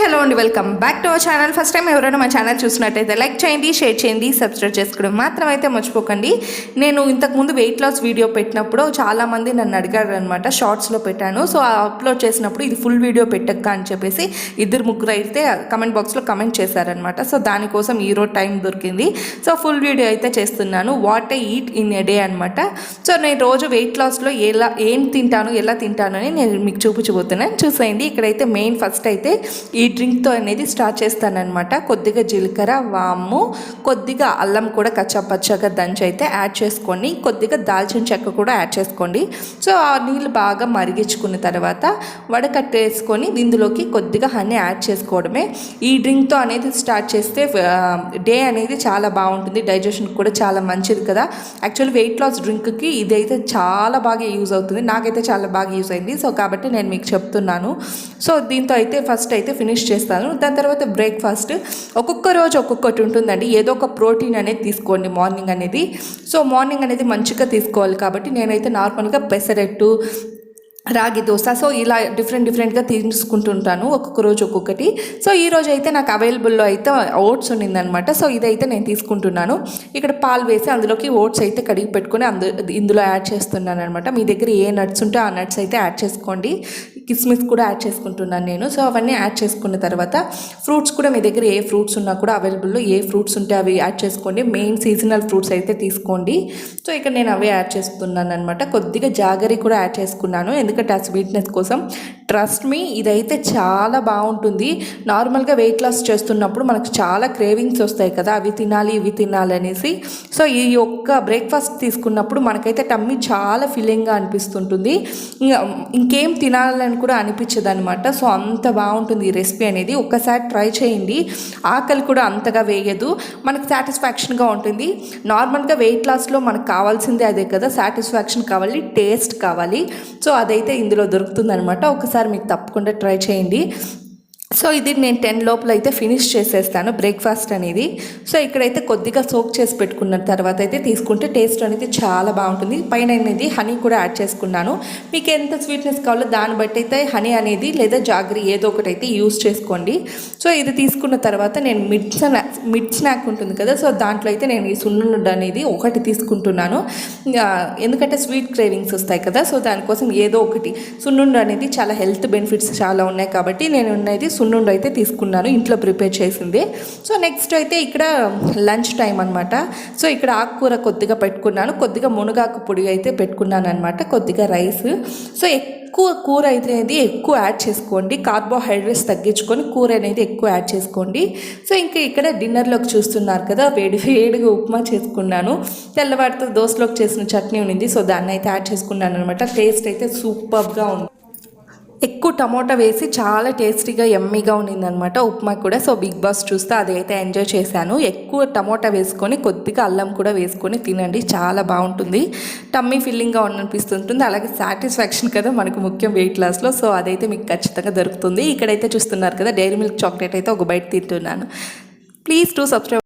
Hello అండి welcome back to our channel. First time ఎవరైనా మా ఛానల్ చూసినట్టయితే లైక్ చేయండి షేర్ చేయండి సబ్స్క్రైబ్ చేసుకోవడం మాత్రం అయితే మర్చిపోకండి. నేను ఇంతకుముందు వెయిట్ లాస్ వీడియో పెట్టినప్పుడు చాలామంది నన్ను అడిగారు అనమాట షార్ట్స్లో పెట్టాను. సో అప్లోడ్ చేసినప్పుడు ఇది ఫుల్ వీడియో పెట్టక్క అని చెప్పేసి ఇద్దరు ముగ్గురు అయితే కమెంట్ బాక్స్లో కమెంట్ చేశారనమాట సో దానికోసం ఈరోజు టైం దొరికింది. సో ఫుల్ వీడియో అయితే చేస్తున్నాను. What I eat in a day అనమాట సో నేను రోజు వెయిట్ లాస్లో ఎలా ఏం తింటాను ఎలా తింటాను అని నేను మీకు చూపించబోతున్నాను. చూసేయండి ఇక్కడైతే మెయిన్ ఫస్ట్ అయితే ఈ డ్రింక్తో అనేది స్టార్ట్ చేస్తానన్నమాట. కొద్దిగా జీలకర్ర వాము కొద్దిగా అల్లం కూడా కచ్చాపచ్చాగా దంచి అయితే యాడ్ చేసుకోండి కొద్దిగా దాల్చిన చెక్క కూడా యాడ్ చేసుకోండి. సో ఆ నీళ్ళు బాగా మరిగించుకున్న తర్వాత వడకట్టేసుకొని ఇందులోకి కొద్దిగా హనీ యాడ్ చేసుకోవడమే. ఈ డ్రింక్తో అనేది స్టార్ట్ చేస్తే డే అనేది చాలా బాగుంటుంది. డైజెషన్ కూడా చాలా మంచిది కదా. యాక్చువల్ వెయిట్ లాస్ డ్రింక్కి ఇదైతే చాలా బాగా యూజ్ అవుతుంది. నాకైతే చాలా బాగా యూజ్ అయింది. సో కాబట్టి నేను మీకు చెప్తున్నాను. సో దీంతో అయితే ఫస్ట్ అయితే ఫినిష్ చేస్తాను. దాని తర్వాత బ్రేక్ఫాస్ట్. ఒక్కొక్క రోజు ఒక్కొక్కటి ఉంటుందండి. ఏదో ఒక ప్రోటీన్ అనేది తీసుకోండి మార్నింగ్ అనేది. సో మార్నింగ్ అనేది మంచిగా తీసుకోవాలి కాబట్టి నేనైతే నార్మల్గా పెసరెట్టు రాగి దోశ సో ఇలా డిఫరెంట్ డిఫరెంట్గా తీసుకుంటుంటాను ఒక్కొక్క రోజు ఒక్కొక్కటి. సో ఈ రోజు అయితే నాకు అవైలబుల్లో అయితే ఓట్స్ ఉండిందనమాట సో ఇదైతే నేను తీసుకుంటున్నాను. ఇక్కడ పాలు వేసి అందులోకి ఓట్స్ అయితే కడిగి పెట్టుకొని అందు ఇందులో యాడ్ చేస్తున్నాను అనమాట మీ దగ్గర ఏ నట్స్ ఉంటే ఆ నట్స్ అయితే యాడ్ చేసుకోండి. కిస్మిస్ కూడా యాడ్ చేసుకుంటున్నాను నేను. సో అవన్నీ యాడ్ చేసుకున్న తర్వాత ఫ్రూట్స్ కూడా మీ దగ్గర ఏ ఫ్రూట్స్ ఉన్నా కూడా అవైలబుల్లో ఏ ఫ్రూట్స్ ఉంటే అవి యాడ్ చేసుకోండి. మెయిన్ సీజనల్ ఫ్రూట్స్ అయితే తీసుకోండి. సో ఇక్కడ నేను అవే యాడ్ చేస్తున్నాను అనమాట కొద్దిగా జాగరీ కూడా యాడ్ చేసుకున్నాను. ఎందుకంటే ఆ స్వీట్నెస్ కోసం ట్రస్ట్ మీ ఇదైతే చాలా బాగుంటుంది. నార్మల్గా వెయిట్ లాస్ చేస్తున్నప్పుడు మనకు చాలా క్రేవింగ్స్ వస్తాయి కదా అవి తినాలి ఇవి తినాలి అనేసి. సో ఈ యొక్క బ్రేక్ఫాస్ట్ తీసుకున్నప్పుడు మనకైతే టమ్మీ చాలా ఫీలింగ్గా అనిపిస్తుంటుంది. ఇంకేం తినాలని అని కూడా అనిపించదు అనమాట సో అంత బాగుంటుంది ఈ రెసిపీ అనేది. ఒక్కసారి ట్రై చేయండి. ఆకలి కూడా అంతగా వేయదు. మనకు సాటిస్ఫాక్షన్గా ఉంటుంది. నార్మల్గా వెయిట్ లాస్లో మనకు కావాల్సిందే అదే కదా. సాటిస్ఫాక్షన్ కావాలి టేస్ట్ కావాలి. సో అదైతే ఇందులో దొరుకుతుంది అనమాట ఒకసారి మీకు తప్పకుండా ట్రై చేయండి. సో ఇది నేను టెన్ లోపల అయితే ఫినిష్ చేసేస్తాను బ్రేక్ఫాస్ట్ అనేది. సో ఇక్కడైతే కొద్దిగా సోక్ చేసి పెట్టుకున్న తర్వాత అయితే తీసుకుంటే టేస్ట్ అనేది చాలా బాగుంటుంది. పైన అనేది హనీ కూడా యాడ్ చేసుకున్నాను. మీకు ఎంత స్వీట్నెస్ కావాలో దాన్ని బట్టి అయితే హనీ అనేది లేదా జాగ్రీ ఏదో ఒకటి అయితే యూస్ చేసుకోండి. సో ఇది తీసుకున్న తర్వాత నేను మిడ్ స్నాక్ మిడ్ స్నాక్ ఉంటుంది కదా సో దాంట్లో అయితే నేను ఈ సున్నుండ అనేది ఒకటి తీసుకుంటున్నాను. ఎందుకంటే స్వీట్ క్రేవింగ్స్ వస్తాయి కదా సో దానికోసం ఏదో ఒకటి. సున్నుండ అనేది చాలా హెల్త్ బెనిఫిట్స్ చాలా ఉన్నాయి కాబట్టి నేను ఉన్నది సున్నుండు అయితే తీసుకున్నాను ఇంట్లో ప్రిపేర్ చేసింది. సో నెక్స్ట్ అయితే ఇక్కడ లంచ్ టైం అనమాట సో ఇక్కడ ఆకుకూర కొద్దిగా పెట్టుకున్నాను. కొద్దిగా మునగాకు పొడి అయితే పెట్టుకున్నాను అనమాట కొద్దిగా రైస్. సో ఎక్కువ కూర అయితే ఎక్కువ యాడ్ చేసుకోండి. కార్బోహైడ్రేట్స్ తగ్గించుకొని కూర అనేది ఎక్కువ యాడ్ చేసుకోండి. సో ఇంకా ఇక్కడ డిన్నర్లోకి చూస్తున్నారు కదా వేడి వేడిగా ఉప్మా చేసుకున్నాను. తెల్లవారితో దోశలోకి చేసిన చట్నీ ఉంది సో దాన్ని అయితే యాడ్ చేసుకున్నాను అనమాట టేస్ట్ అయితే సూపర్గా ఉంది. ఎక్కువ టమోటా వేసి చాలా టేస్టీగా ఎమ్మీగా ఉండిందనమాట ఉప్మా కూడా. సో బిగ్ బాస్ చూస్తే అదైతే ఎంజాయ్ చేశాను. ఎక్కువ టమోటా వేసుకొని కొద్దిగా అల్లం కూడా వేసుకొని తినండి. చాలా బాగుంటుంది. టమ్మీ ఫిల్లింగ్గా అనిపిస్తుంటుంది అలాగే సాటిస్ఫాక్షన్ కదా మనకు ముఖ్యం వెయిట్ లాస్లో. సో అదైతే మీకు ఖచ్చితంగా దొరుకుతుంది. ఇక్కడైతే చూస్తున్నారు కదా డైరీ మిల్క్ చాక్లెట్ అయితే ఒక బయట తింటున్నాను. Please to subscribe